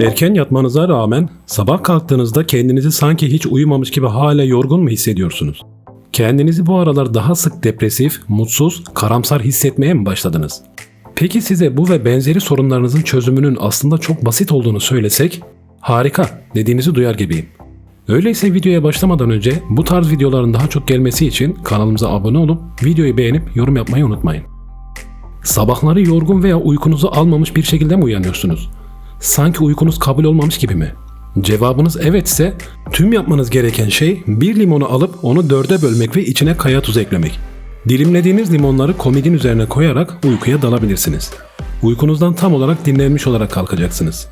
Erken yatmanıza rağmen sabah kalktığınızda kendinizi sanki hiç uyumamış gibi hala yorgun mu hissediyorsunuz? Kendinizi bu aralar daha sık depresif, mutsuz, karamsar hissetmeye mi başladınız? Peki size bu ve benzeri sorunlarınızın çözümünün aslında çok basit olduğunu söylesek, harika dediğinizi duyar gibiyim. Öyleyse videoya başlamadan önce bu tarz videoların daha çok gelmesi için kanalımıza abone olup videoyu beğenip yorum yapmayı unutmayın. Sabahları yorgun veya uykunuzu almamış bir şekilde mi uyanıyorsunuz? Sanki uykunuz kabul olmamış gibi mi? Cevabınız evetse tüm yapmanız gereken şey bir limonu alıp onu dörde bölmek ve içine kaya tuz eklemek. Dilimlediğiniz limonları komidin üzerine koyarak uykuya dalabilirsiniz. Uykunuzdan tam olarak dinlenmiş olarak kalkacaksınız.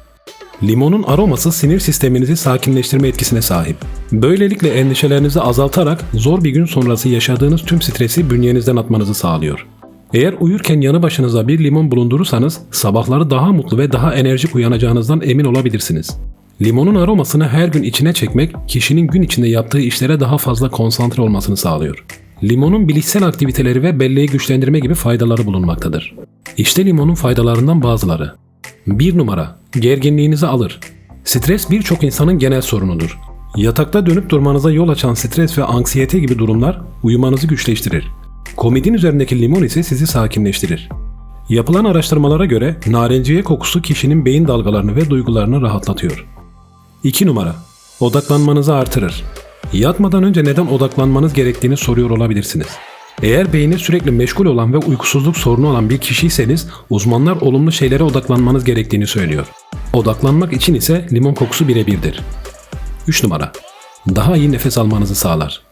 Limonun aroması sinir sisteminizi sakinleştirme etkisine sahip. Böylelikle endişelerinizi azaltarak zor bir gün sonrası yaşadığınız tüm stresi bünyenizden atmanızı sağlıyor. Eğer uyurken yanı başınıza bir limon bulundurursanız sabahları daha mutlu ve daha enerjik uyanacağınızdan emin olabilirsiniz. Limonun aromasını her gün içine çekmek kişinin gün içinde yaptığı işlere daha fazla konsantre olmasını sağlıyor. Limonun bilişsel aktiviteleri ve belleği güçlendirme gibi faydaları bulunmaktadır. İşte limonun faydalarından bazıları. 1 numara. Gerginliğinizi alır. Stres birçok insanın genel sorunudur. Yatakta dönüp durmanıza yol açan stres ve anksiyete gibi durumlar uyumanızı güçleştirir. Komidin üzerindeki limon ise sizi sakinleştirir. Yapılan araştırmalara göre narenciye kokusu kişinin beyin dalgalarını ve duygularını rahatlatıyor. 2 numara. Odaklanmanızı artırır. Yatmadan önce neden odaklanmanız gerektiğini soruyor olabilirsiniz. Eğer beyni sürekli meşgul olan ve uykusuzluk sorunu olan bir kişiyseniz uzmanlar olumlu şeylere odaklanmanız gerektiğini söylüyor. Odaklanmak için ise limon kokusu birebirdir. 3 numara. Daha iyi nefes almanızı sağlar.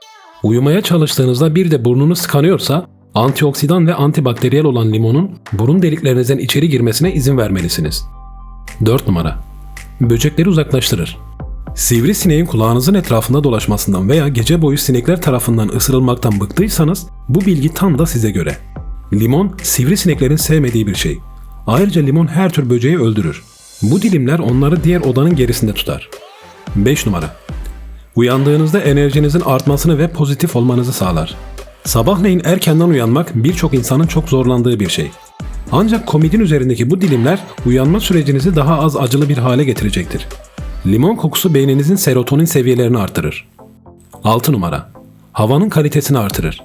Uyumaya çalıştığınızda bir de burnunuz sıkanıyorsa antioksidan ve antibakteriyel olan limonun burun deliklerinizden içeri girmesine izin vermelisiniz. 4 numara. Böcekleri uzaklaştırır. Sivrisineğin kulağınızın etrafında dolaşmasından veya gece boyu sinekler tarafından ısırılmaktan bıktıysanız bu bilgi tam da size göre. Limon sivrisineklerin sevmediği bir şey. Ayrıca limon her tür böceği öldürür. Bu dilimler onları diğer odanın gerisinde tutar. 5 numara. Uyandığınızda enerjinizin artmasını ve pozitif olmanızı sağlar. Sabahleyin erkenden uyanmak birçok insanın çok zorlandığı bir şey. Ancak komidin üzerindeki bu dilimler uyanma sürecinizi daha az acılı bir hale getirecektir. Limon kokusu beyninizin serotonin seviyelerini artırır. 6 numara. Havanın kalitesini artırır.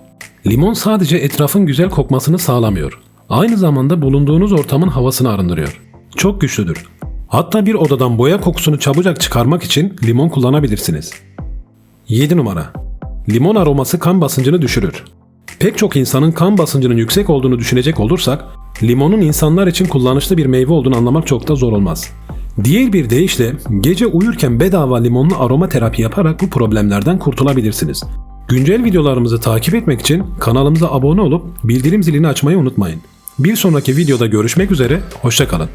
Limon sadece etrafın güzel kokmasını sağlamıyor. Aynı zamanda bulunduğunuz ortamın havasını arındırıyor. Çok güçlüdür. Hatta bir odadan boya kokusunu çabucak çıkarmak için limon kullanabilirsiniz. 7 numara. Limon aroması kan basıncını düşürür. Pek çok insanın kan basıncının yüksek olduğunu düşünecek olursak, limonun insanlar için kullanışlı bir meyve olduğunu anlamak çok da zor olmaz. Diğer bir deyişle gece uyurken bedava limonlu aroma terapi yaparak bu problemlerden kurtulabilirsiniz. Güncel videolarımızı takip etmek için kanalımıza abone olup bildirim zilini açmayı unutmayın. Bir sonraki videoda görüşmek üzere, hoşçakalın.